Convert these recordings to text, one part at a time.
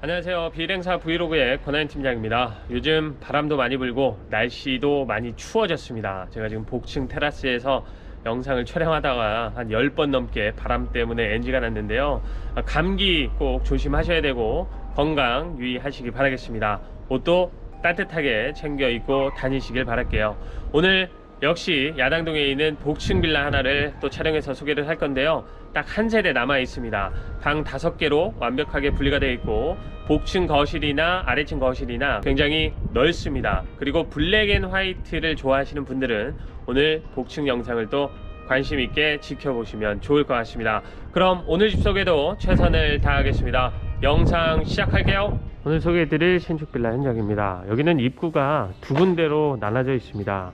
안녕하세요. 비일행사 브이로그의 권하인 팀장입니다. 요즘 바람도 많이 불고 날씨도 많이 추워졌습니다. 제가 지금 복층 테라스에서 영상을 촬영하다가 한 10번 넘게 바람 때문에 NG가 났는데요. 아, 감기 꼭 조심하셔야 되고 건강 유의하시기 바라겠습니다. 옷도 따뜻하게 챙겨 입고 다니시길 바랄게요. 오늘 역시 야당동에 있는 복층 빌라 하나를 또 촬영해서 소개를 할 건데요. 딱 한 세대 남아 있습니다. 방 다섯 개로 완벽하게 분리가 되어 있고 복층 거실이나 아래층 거실이나 굉장히 넓습니다. 그리고 블랙 앤 화이트를 좋아하시는 분들은 오늘 복층 영상을 또 관심 있게 지켜보시면 좋을 것 같습니다. 그럼 오늘 집 소개도 최선을 다하겠습니다. 영상 시작할게요. 오늘 소개해드릴 신축 빌라 현장입니다. 여기는 입구가 두 군데로 나눠져 있습니다.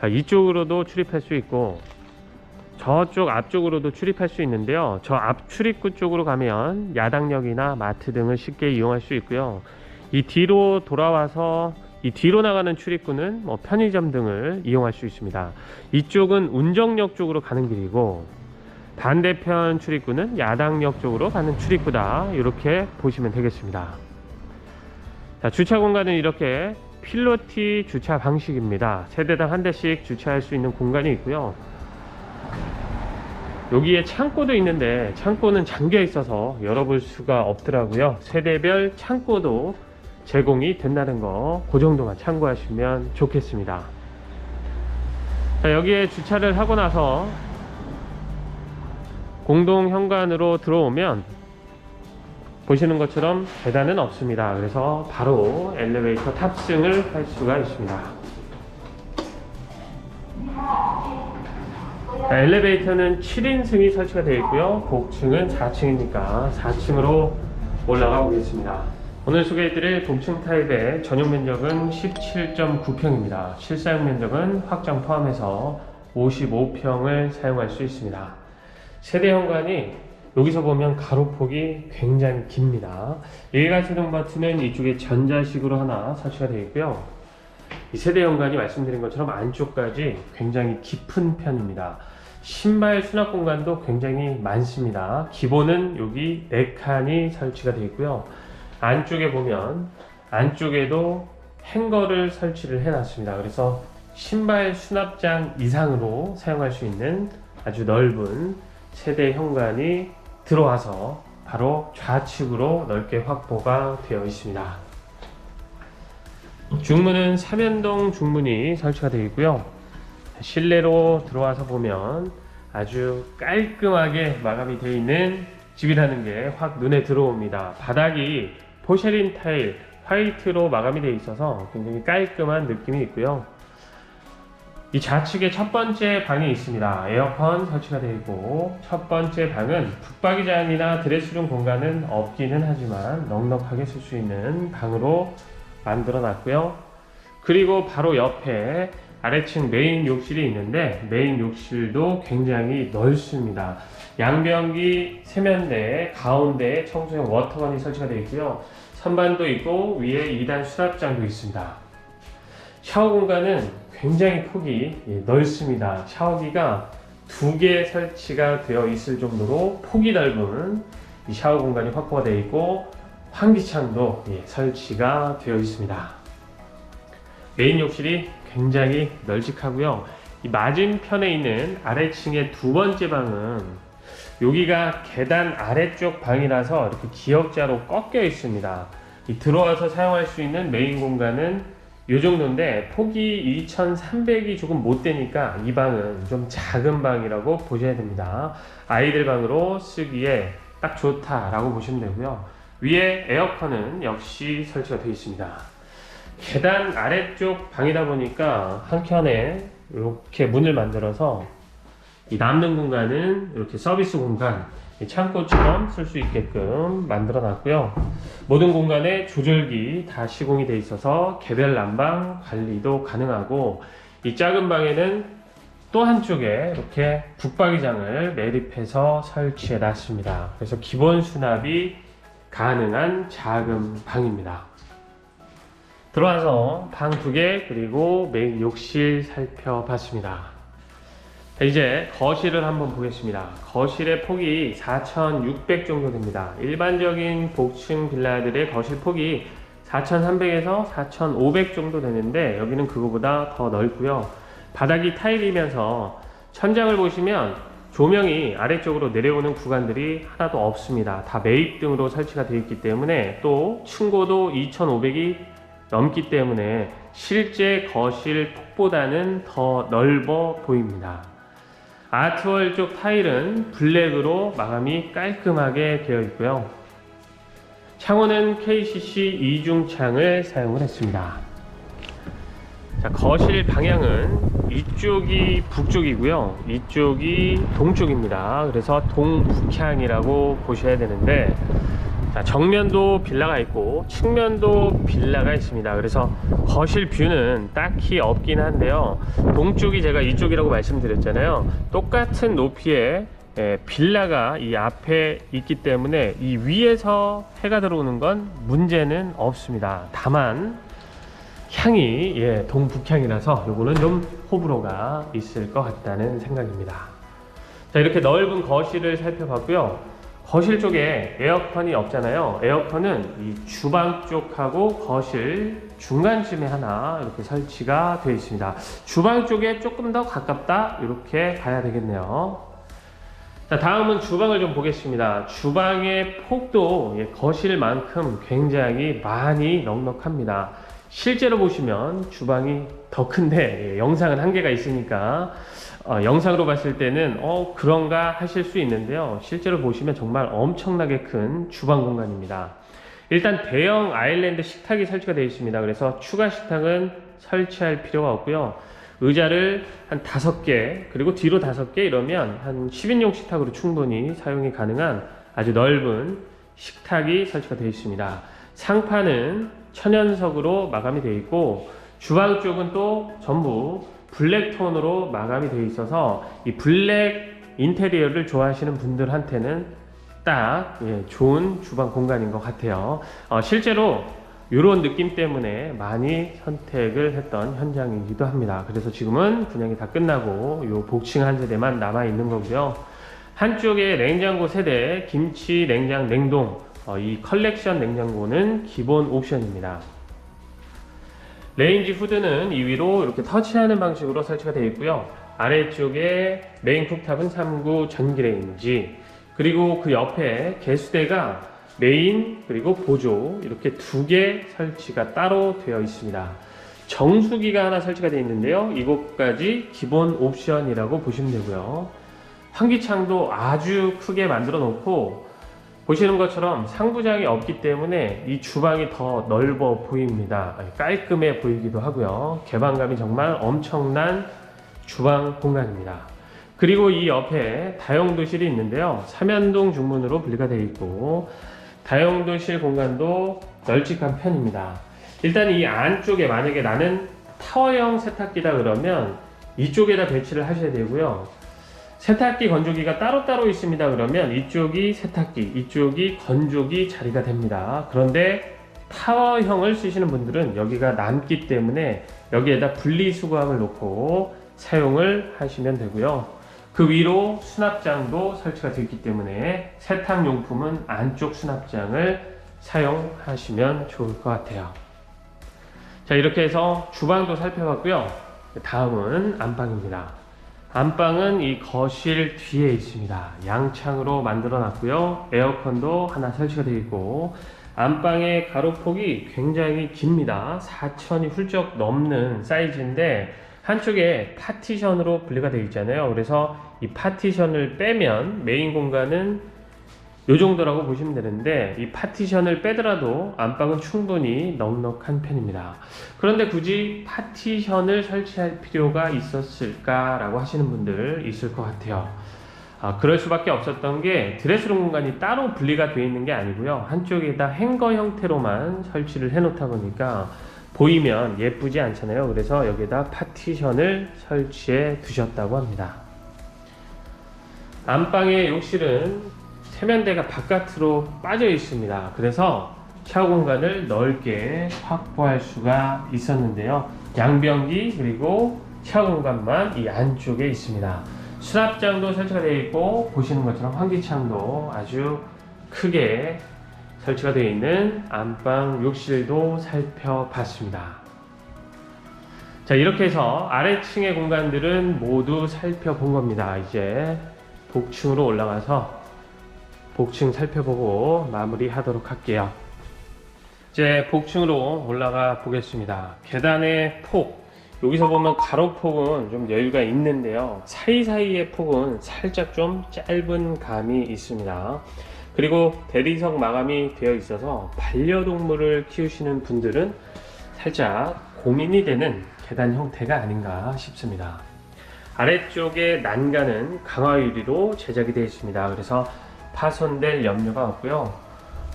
자, 이쪽으로도 출입할 수 있고 저쪽 앞쪽으로도 출입할 수 있는데요. 저 앞 출입구 쪽으로 가면 야당역이나 마트 등을 쉽게 이용할 수 있고요. 이 뒤로 돌아와서 이 뒤로 나가는 출입구는 뭐 편의점 등을 이용할 수 있습니다. 이쪽은 운정역 쪽으로 가는 길이고 반대편 출입구는 야당역 쪽으로 가는 출입구다. 이렇게 보시면 되겠습니다. 자, 주차 공간은 이렇게 필로티 주차 방식입니다. 세대당 한 대씩 주차할 수 있는 공간이 있고요. 여기에 창고도 있는데 창고는 잠겨 있어서 열어볼 수가 없더라고요. 세대별 창고도 제공이 된다는 거, 그 정도만 참고하시면 좋겠습니다. 자, 여기에 주차를 하고 나서 공동 현관으로 들어오면 보시는 것처럼 계단은 없습니다. 그래서 바로 엘리베이터 탑승을 할 수가 있습니다. 자, 엘리베이터는 7인승이 설치가 되어 있고요. 복층은 4층이니까 4층으로 올라가 보겠습니다. 오늘 소개해드릴 복층 타입의 전용 면적은 17.9평입니다. 실사용 면적은 확장 포함해서 55평을 사용할 수 있습니다. 세대 현관이 여기서 보면 가로폭이 굉장히 깁니다. 일가시동 버튼은 이쪽에 전자식으로 하나 설치가 되어 있고요. 이 세대 현관이 말씀드린 것처럼 안쪽까지 굉장히 깊은 편입니다. 신발 수납 공간도 굉장히 많습니다. 기본은 여기 4칸이 설치가 되어 있고요. 안쪽에 보면 안쪽에도 행거를 설치를 해놨습니다. 그래서 신발 수납장 이상으로 사용할 수 있는 아주 넓은 세대 현관이 들어와서 바로 좌측으로 넓게 확보가 되어 있습니다. 중문은 삼연동 중문이 설치가 되어 있고요. 실내로 들어와서 보면 아주 깔끔하게 마감이 되어 있는 집이라는 게 확 눈에 들어옵니다. 바닥이 포쉐린 타일 화이트로 마감이 되어 있어서 굉장히 깔끔한 느낌이 있고요. 이 좌측에 첫 번째 방이 있습니다. 에어컨 설치가 되어 있고 첫 번째 방은 붙박이장이나 드레스룸 공간은 없기는 하지만 넉넉하게 쓸 수 있는 방으로 만들어 놨고요. 그리고 바로 옆에 아래층 메인 욕실이 있는데 메인 욕실도 굉장히 넓습니다. 양변기 세면대 가운데에 청소용 워터건이 설치가 되어 있고요. 선반도 있고 위에 2단 수납장도 있습니다. 샤워 공간은 굉장히 폭이 예, 넓습니다. 샤워기가 두 개 설치가 되어 있을 정도로 폭이 넓은 이 샤워 공간이 확보가 되어 있고 환기창도 예, 설치가 되어 있습니다. 메인 욕실이 굉장히 널찍하고요. 이 맞은편에 있는 아래층의 두 번째 방은 여기가 계단 아래쪽 방이라서 이렇게 기역자로 꺾여 있습니다. 이 들어와서 사용할 수 있는 메인 공간은 이 정도인데 폭이 2300이 조금 못 되니까 이 방은 좀 작은 방이라고 보셔야 됩니다. 아이들 방으로 쓰기에 딱 좋다라고 보시면 되고요. 위에 에어컨은 역시 설치가 되어 있습니다. 계단 아래쪽 방이다 보니까 한켠에 이렇게 문을 만들어서 이 남는 공간은 이렇게 서비스 공간, 이 창고처럼 쓸 수 있게끔 만들어 놨고요. 모든 공간에 조절기 다 시공이 되어 있어서 개별 난방 관리도 가능하고 이 작은 방에는 또 한쪽에 이렇게 붙박이장을 매립해서 설치해 놨습니다. 그래서 기본 수납이 가능한 작은 방입니다. 들어와서 방 두 개 그리고 메인 욕실 살펴봤습니다. 자, 이제 거실을 한번 보겠습니다. 거실의 폭이 4,600 정도 됩니다. 일반적인 복층 빌라들의 거실 폭이 4,300에서 4,500 정도 되는데 여기는 그거보다 더 넓고요. 바닥이 타일이면서 천장을 보시면 조명이 아래쪽으로 내려오는 구간들이 하나도 없습니다. 다 매입 등으로 설치가 되어 있기 때문에 또 층고도 2,500이 넘기 때문에 실제 거실 폭보다는 더 넓어 보입니다. 아트월 쪽 타일은 블랙으로 마감이 깔끔하게 되어 있고요. 창호는 KCC 이중 창을 사용을 했습니다. 자, 거실 방향은 이쪽이 북쪽이고요. 이쪽이 동쪽입니다. 그래서 동북향이라고 보셔야 되는데 자, 정면도 빌라가 있고 측면도 빌라가 있습니다. 그래서 거실 뷰는 딱히 없긴 한데요. 동쪽이 제가 이쪽이라고 말씀드렸잖아요. 똑같은 높이의 예, 빌라가 이 앞에 있기 때문에 이 위에서 해가 들어오는 건 문제는 없습니다. 다만 향이 예, 동북향이라서 요거는 좀 호불호가 있을 것 같다는 생각입니다. 자 이렇게 넓은 거실을 살펴봤고요. 거실 쪽에 에어컨이 없잖아요. 에어컨은 이 주방 쪽하고 거실 중간쯤에 하나 이렇게 설치가 되어 있습니다. 주방 쪽에 조금 더 가깝다 이렇게 봐야 되겠네요. 자 다음은 주방을 좀 보겠습니다. 주방의 폭도 예, 거실만큼 굉장히 많이 넉넉합니다. 실제로 보시면 주방이 더 큰데 예, 영상은 한계가 있으니까 어, 영상으로 봤을 때는 어 그런가 하실 수 있는데요. 실제로 보시면 정말 엄청나게 큰 주방 공간입니다. 일단 대형 아일랜드 식탁이 설치가 되어 있습니다. 그래서 추가 식탁은 설치할 필요가 없고요. 의자를 한 다섯 개 그리고 뒤로 다섯 개 이러면 한 10인용 식탁으로 충분히 사용이 가능한 아주 넓은 식탁이 설치가 되어 있습니다. 상판은 천연석으로 마감이 되어 있고 주방 쪽은 또 전부 블랙 톤으로 마감이 되어 있어서 이 블랙 인테리어를 좋아하시는 분들한테는 딱 예, 좋은 주방 공간인 것 같아요. 어, 실제로 이런 느낌 때문에 많이 선택을 했던 현장이기도 합니다. 그래서 지금은 분양이 다 끝나고 요 복층 한 세대만 남아 있는 거고요. 한쪽에 냉장고 세대, 김치, 냉장, 냉동 어, 이 컬렉션 냉장고는 기본 옵션입니다. 레인지 후드는 이 위로 이렇게 터치하는 방식으로 설치가 되어 있고요. 아래쪽에 메인 쿡탑은 3구 전기 레인지 그리고 그 옆에 개수대가 메인 그리고 보조 이렇게 두 개 설치가 따로 되어 있습니다. 정수기가 하나 설치가 되어 있는데요. 이것까지 기본 옵션이라고 보시면 되고요. 환기창도 아주 크게 만들어 놓고 보시는 것처럼 상부장이 없기 때문에 이 주방이 더 넓어 보입니다. 깔끔해 보이기도 하고요. 개방감이 정말 엄청난 주방 공간입니다. 그리고 이 옆에 다용도실이 있는데요. 삼연동 중문으로 분리가 되어 있고 다용도실 공간도 널찍한 편입니다. 일단 이 안쪽에 만약에 나는 타워형 세탁기다 그러면 이쪽에다 배치를 하셔야 되고요. 세탁기 건조기가 따로따로 있습니다. 그러면 이쪽이 세탁기 이쪽이 건조기 자리가 됩니다. 그런데 타워형을 쓰시는 분들은 여기가 남기 때문에 여기에다 분리수거함을 놓고 사용을 하시면 되고요. 그 위로 수납장도 설치가 되어 있기 때문에 세탁용품은 안쪽 수납장을 사용하시면 좋을 것 같아요. 자 이렇게 해서 주방도 살펴봤고요. 다음은 안방입니다 안방은 이 거실 뒤에 있습니다. 양창으로 만들어 놨고요. 에어컨도 하나 설치가 되어 있고 안방의 가로폭이 굉장히 깁니다. 4천이 훌쩍 넘는 사이즈인데 한쪽에 파티션으로 분리가 되어 있잖아요. 그래서 이 파티션을 빼면 메인 공간은 요 정도라고 보시면 되는데 이 파티션을 빼더라도 안방은 충분히 넉넉한 편입니다. 그런데 굳이 파티션을 설치할 필요가 있었을까라고 하시는 분들 있을 것 같아요. 아, 그럴 수밖에 없었던 게 드레스룸 공간이 따로 분리가 되어 있는 게 아니고요. 한쪽에다 행거 형태로만 설치를 해 놓다 보니까 보이면 예쁘지 않잖아요. 그래서 여기다 파티션을 설치해 두셨다고 합니다. 안방의 욕실은 세면대가 바깥으로 빠져 있습니다. 그래서 샤워 공간을 넓게 확보할 수가 있었는데요. 양변기 그리고 샤워 공간만 이 안쪽에 있습니다. 수납장도 설치가 되어 있고 보시는 것처럼 환기창도 아주 크게 설치가 되어 있는 안방 욕실도 살펴봤습니다. 자 이렇게 해서 아래층의 공간들은 모두 살펴본 겁니다. 이제 복층으로 올라가서 복층 살펴보고 마무리하도록 할게요. 이제 복층으로 올라가 보겠습니다. 계단의 폭 여기서 보면 가로폭은 좀 여유가 있는데요. 사이사이의 폭은 살짝 좀 짧은 감이 있습니다. 그리고 대리석 마감이 되어 있어서 반려동물을 키우시는 분들은 살짝 고민이 되는 계단 형태가 아닌가 싶습니다. 아래쪽에 난간은 강화 유리로 제작이 되어 있습니다. 그래서 파손될 염려가 없고요.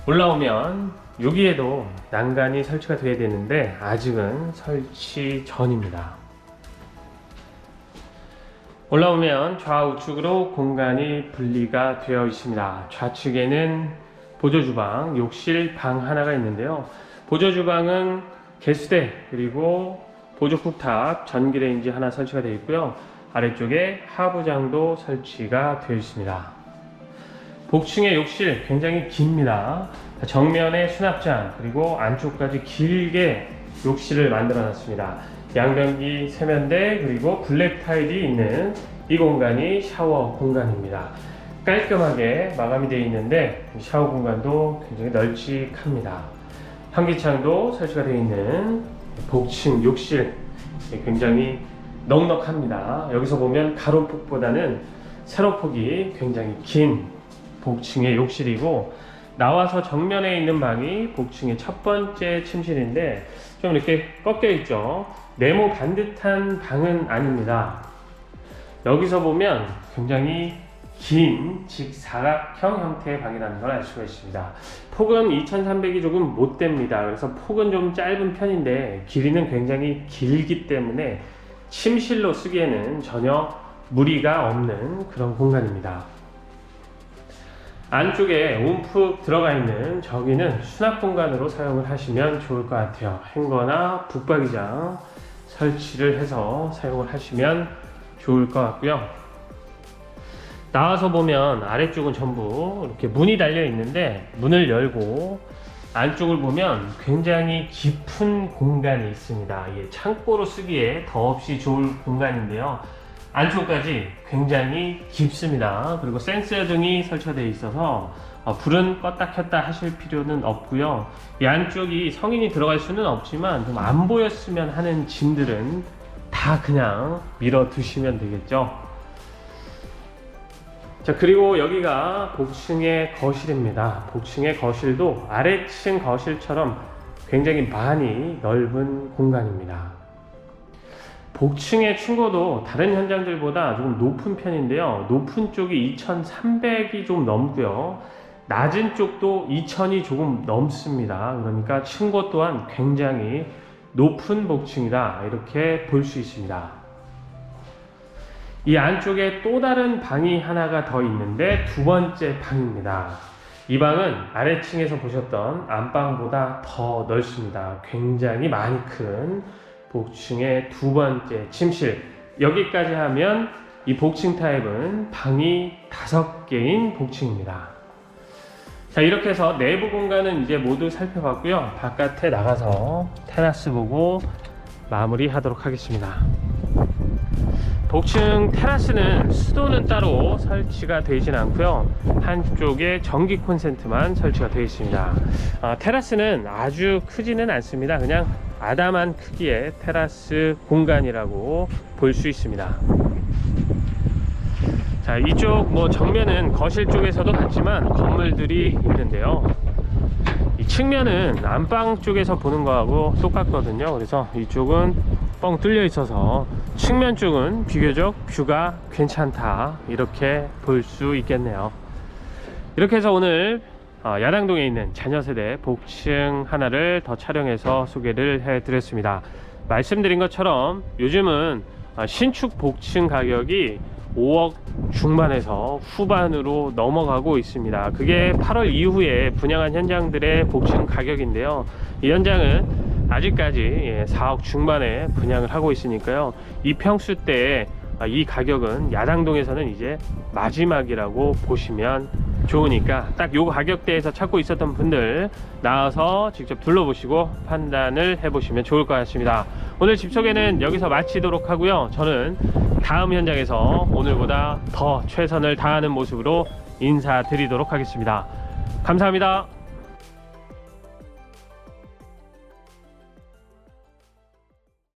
올라오면 여기에도 난간이 설치가 되어야 되는데 아직은 설치 전입니다. 올라오면 좌우측으로 공간이 분리가 되어 있습니다. 좌측에는 보조 주방, 욕실, 방 하나가 있는데요. 보조 주방은 개수대 그리고 보조 쿡탑, 전기레인지 하나 설치가 되어 있고요. 아래쪽에 하부장도 설치가 되어 있습니다. 복층의 욕실 굉장히 깁니다. 정면에 수납장 그리고 안쪽까지 길게 욕실을 만들어 놨습니다. 양변기 세면대 그리고 블랙 타일이 있는 이 공간이 샤워 공간입니다. 깔끔하게 마감이 되어 있는데 이 샤워 공간도 굉장히 널찍합니다. 환기창도 설치가 되어 있는 복층 욕실 굉장히 넉넉합니다. 여기서 보면 가로폭보다는 세로폭이 굉장히 긴 복층의 욕실이고 나와서 정면에 있는 방이 복층의 첫 번째 침실인데 좀 이렇게 꺾여 있죠. 네모 반듯한 방은 아닙니다. 여기서 보면 굉장히 긴 직사각형 형태의 방이라는 걸 알 수가 있습니다. 폭은 2300이 조금 못 됩니다. 그래서 폭은 좀 짧은 편인데 길이는 굉장히 길기 때문에 침실로 쓰기에는 전혀 무리가 없는 그런 공간입니다. 안쪽에 움푹 들어가 있는 저기는 수납 공간으로 사용을 하시면 좋을 것 같아요. 행거나 북박이장 설치를 해서 사용을 하시면 좋을 것 같고요. 나와서 보면 아래쪽은 전부 이렇게 문이 달려 있는데 문을 열고 안쪽을 보면 굉장히 깊은 공간이 있습니다. 이게 창고로 쓰기에 더없이 좋을 공간인데요. 안쪽까지 굉장히 깊습니다. 그리고 센서 등이 설치가 되어 있어서 어, 불은 껐다 켰다 하실 필요는 없고요. 이 안쪽이 성인이 들어갈 수는 없지만 좀 안 보였으면 하는 짐들은 다 그냥 밀어 두시면 되겠죠. 자 그리고 여기가 복층의 거실입니다. 복층의 거실도 아래층 거실처럼 굉장히 많이 넓은 공간입니다. 복층의 층고도 다른 현장들보다 조금 높은 편인데요. 높은 쪽이 2300이 좀 넘고요. 낮은 쪽도 2000이 조금 넘습니다. 그러니까 층고 또한 굉장히 높은 복층이다. 이렇게 볼 수 있습니다. 이 안쪽에 또 다른 방이 하나가 더 있는데 두 번째 방입니다. 이 방은 아래층에서 보셨던 안방보다 더 넓습니다. 굉장히 많이 큰 복층의 두 번째 침실. 여기까지 하면 이 복층 타입은 방이 다섯 개인 복층입니다. 자, 이렇게 해서 내부 공간은 이제 모두 살펴봤고요. 바깥에 나가서 테라스 보고 마무리 하도록 하겠습니다. 복층 테라스는 수도는 따로 설치가 되진 않고요. 한쪽에 전기 콘센트만 설치가 되어 있습니다. 아, 테라스는 아주 크지는 않습니다. 그냥 아담한 크기의 테라스 공간이라고 볼 수 있습니다. 자 이쪽 뭐 정면은 거실 쪽에서도 같지만 건물들이 있는데요. 이 측면은 안방 쪽에서 보는 거하고 똑같거든요. 그래서 이쪽은 뻥 뚫려 있어서 측면 쪽은 비교적 뷰가 괜찮다 이렇게 볼 수 있겠네요 이렇게 해서 오늘 어, 야당동에 있는 자녀세대 복층 하나를 더 촬영해서 소개를 해 드렸습니다 말씀드린 것처럼 요즘은 어, 신축 복층 가격이 5억 중반에서 후반으로 넘어가고 있습니다. 그게 8월 이후에 분양한 현장들의 복층 가격인데요. 이 현장은 아직까지 예, 4억 중반에 분양을 하고 있으니까요. 이 평수 때 아, 이 가격은 야당동에서는 이제 마지막이라고 보시면 좋으니까 딱 요 가격대에서 찾고 있었던 분들 나와서 직접 둘러보시고 판단을 해보시면 좋을 것 같습니다. 오늘 집 소개는 여기서 마치도록 하고요. 저는 다음 현장에서 오늘보다 더 최선을 다하는 모습으로 인사드리도록 하겠습니다. 감사합니다.